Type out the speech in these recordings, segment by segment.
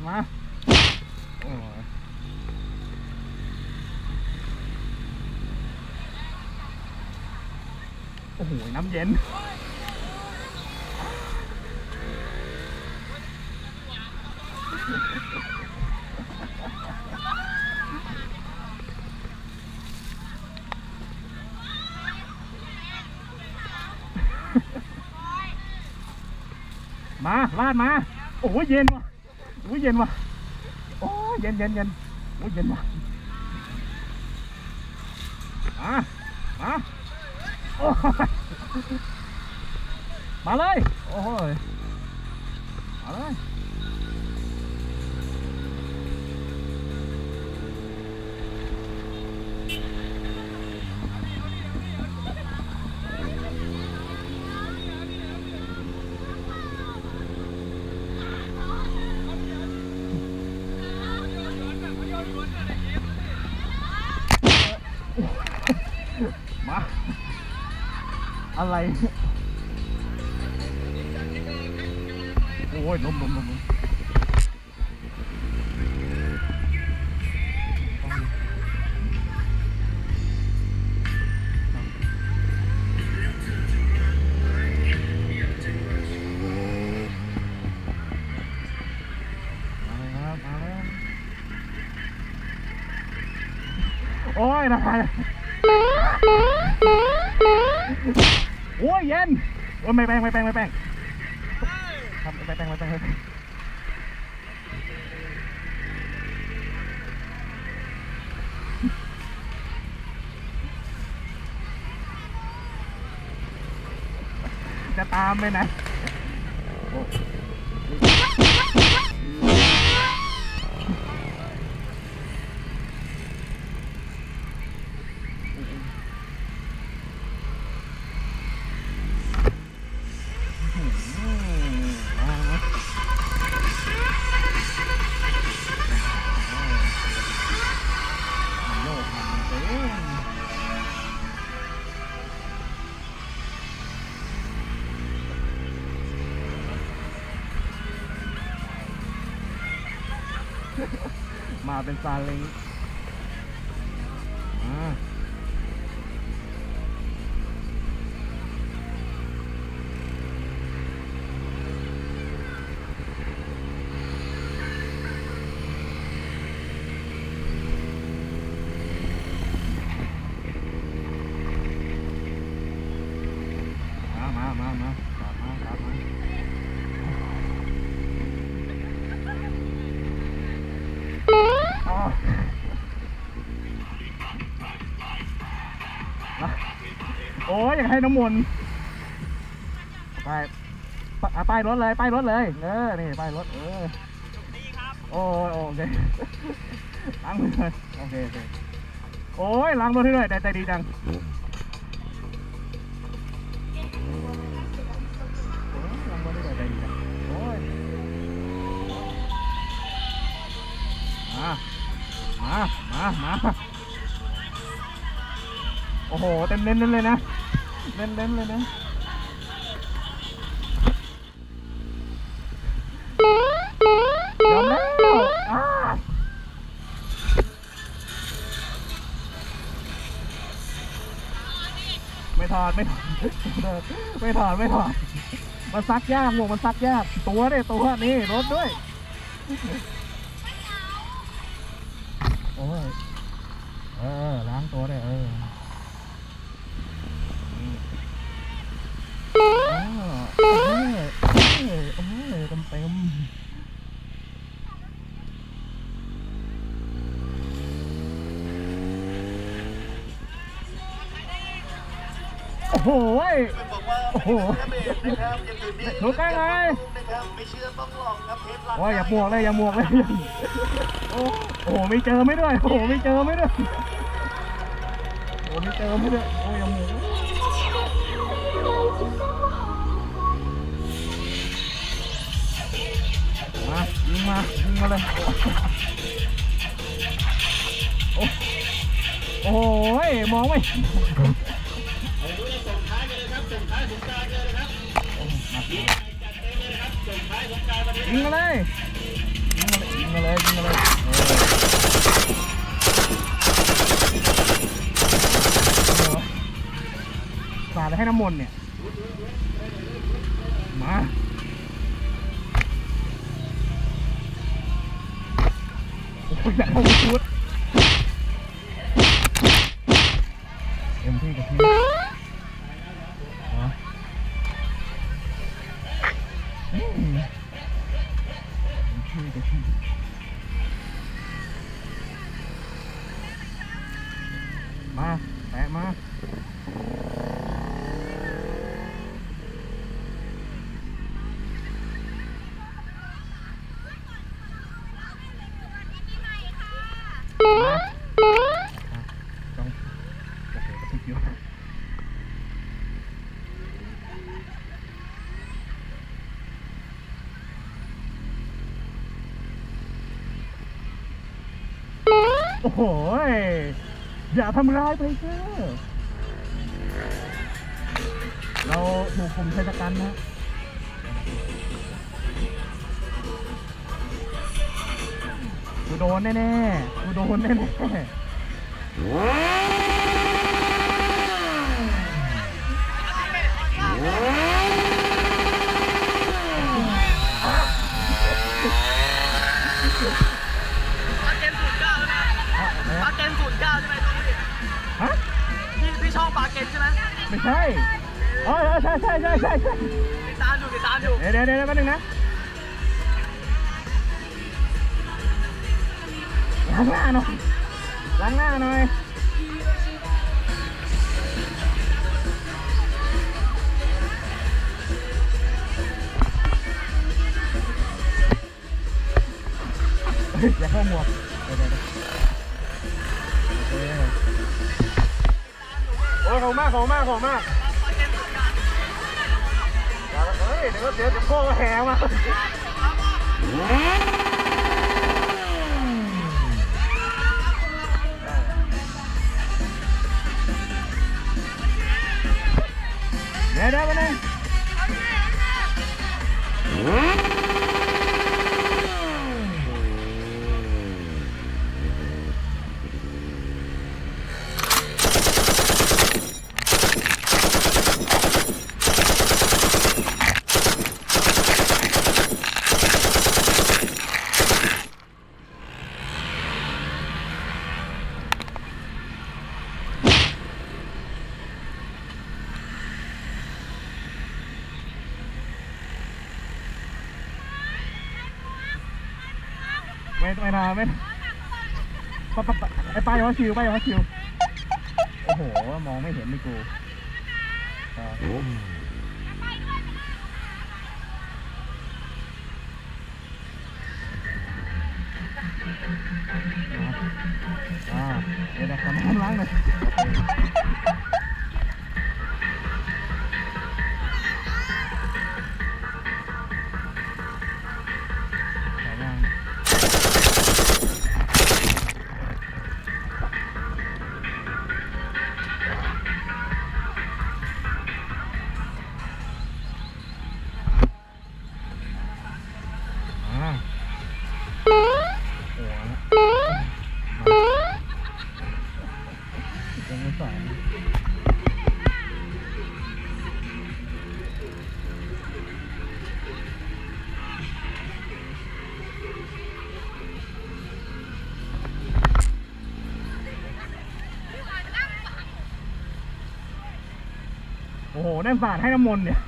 ามาโอ้โห น้ำเย็น มา ลาดมา โอ้ยเย็นว่ะ เย็นว่ะโอ้ยเย็นเย็นเย็นโอ้ยเย็นว่ะมามาโอ้มาเลยโอ้ยมาเลย มา อะไร โอ้ยนมนมนม นะโอ้ยเย็นโอ้ยไม่แป้งไม่แป้งไม่แป้งครับไม่แป้งไม่แป้งไม่แป้งจะตามไปไหน เป็นซาเล้ง มาโอ้ยอยากให้น้ำมนต์ไปไปอะป้ายรถเลยป้ายรถเลย เออ นี่ป้ายรถ เออโอ้ยโอเคล้างมือเลยโอเคโอเคโอ้ยล้างรถให้ด้วยแต่ใจดีจังล้างรถให้ด้วยใจดีจังโอ้ยมามามามา โอ้โห เต็มเน้นเลยนะเน้นเลยนะยอมแล้วอ้าไม่ถอดไม่ถอดไม่ถอดไม่ถอดมันซักยากหมวกมันซักยาก ตัวเนี่ยตัวนี่รถด้วย โอ้ย เออ ล้างตัวได้วยเออมเออโอ้ยโอ้ยโอ้ย เต็มโอ้โหบอกว่าโอ้โหนะครับยังอยู่ที่หนูใกล้ไงนะครับไม่เชื่อต้องลองครับเทปลัโอ้ยอย่าบวกเลยอย่าบวกเลยโอ้โหไม่เจอไม่ด้วยโอ้โหไม่เจอไม่ด้วยโอ้ไม่เจอไม่ด้วยโอ้ยอย่าบวก มายิงมายิงมาเลยโอ้โอ้ยมองไม่ยิงมาเลยยิงมาเลยยิงมาเลยยิงมาเลยเออสาดให้น้ำมนต์เนี่ย มา โอ้ยอยากเข้าไปชุดเต็มที่กับที่มาอืมเต็มที่กับที่มาแปะมา มาต้องโอเคกระพริบอยู่ โอ้โหยอย่าทำร้ายไปเถอะเราถูกกลุ่มชายชะกันนะกูโดนแน่ๆกูโดนแน่ๆ ไม่ใช่เออเอใช่ใช่ใช่ใช่ใช่ติดตามอยู่ติดตามอยู่เดี๋ยวเดี๋ยวเดี๋ยวแป๊บนึงนะล้างหน้าหน่อยล้างหน้าหน่อยเฮ้ยอย่าเข้าหมวก อ้ยขอบคุณมากขอบคุณมากขอบคุณมากปาเกนศูนย์เก้าเฮ้ยเดี๋ยวเดี๋ยวเดี๋ยวพ่อก็แห่มาเดี๋ยวเดี๋ยวมาหนึ่ง ไม่นาไม่ปะปะปะไอ้ป้ายว่าชิวป้ายว่าชิว โอ้โห มองไม่เห็นเลยกูอ่าอ่าเดี๋ยวเดี๋ยวขอน้ำล้างหน่อย นั่นสาดให้น้ำมนต์เนี่ย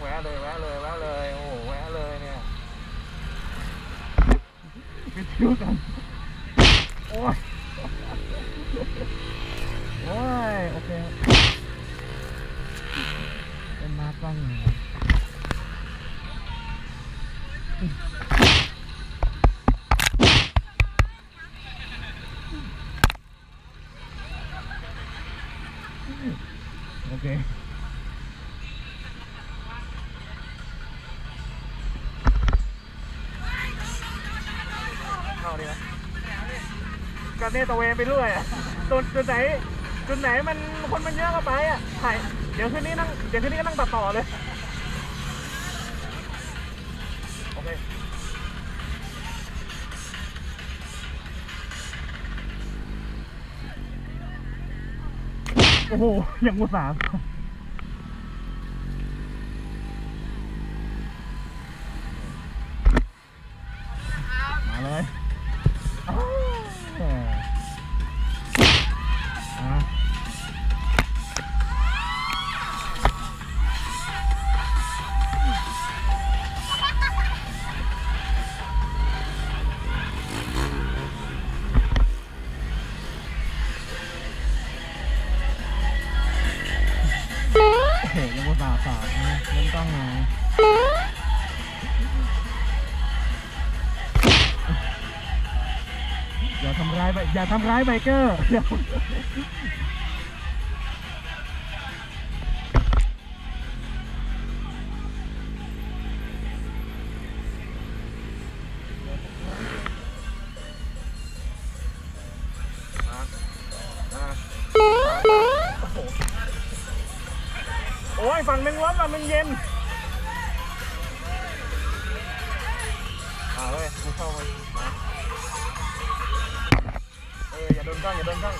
แวะเลยแวะเลยแวะเลย โอ้โหแวะเลยเนี่ยไปเที่ยวกัน โอ้ย โอ้ย โอเคเป็นมาตั้ง โอเค เข้าดีไหม ก็เนี่ยตะเวนไปเรื่อยอะจุดจุดไหนจุดไหนมันคนมันเยอะก็ไปอะถ่ายเดี๋ยวคืนนี้นั่งเดี๋ยวคืนนี้ก็นั่งตัดต่อเลยโอเคโอ้โหยังอุตส่าห์มาเลย ยังอุตส่าห์ฝากนะเล่นกล้องหน่อยอย่าทำร้ายไปอย่าทำร้ายไบเกอร์ อยฝั่งหนึ่งร้อนฝั่งหนึ่งเย็นอ่าเว้ยมึงเข้าไปมาเอออย่าโดนกล้องอย่าโดนกล้อง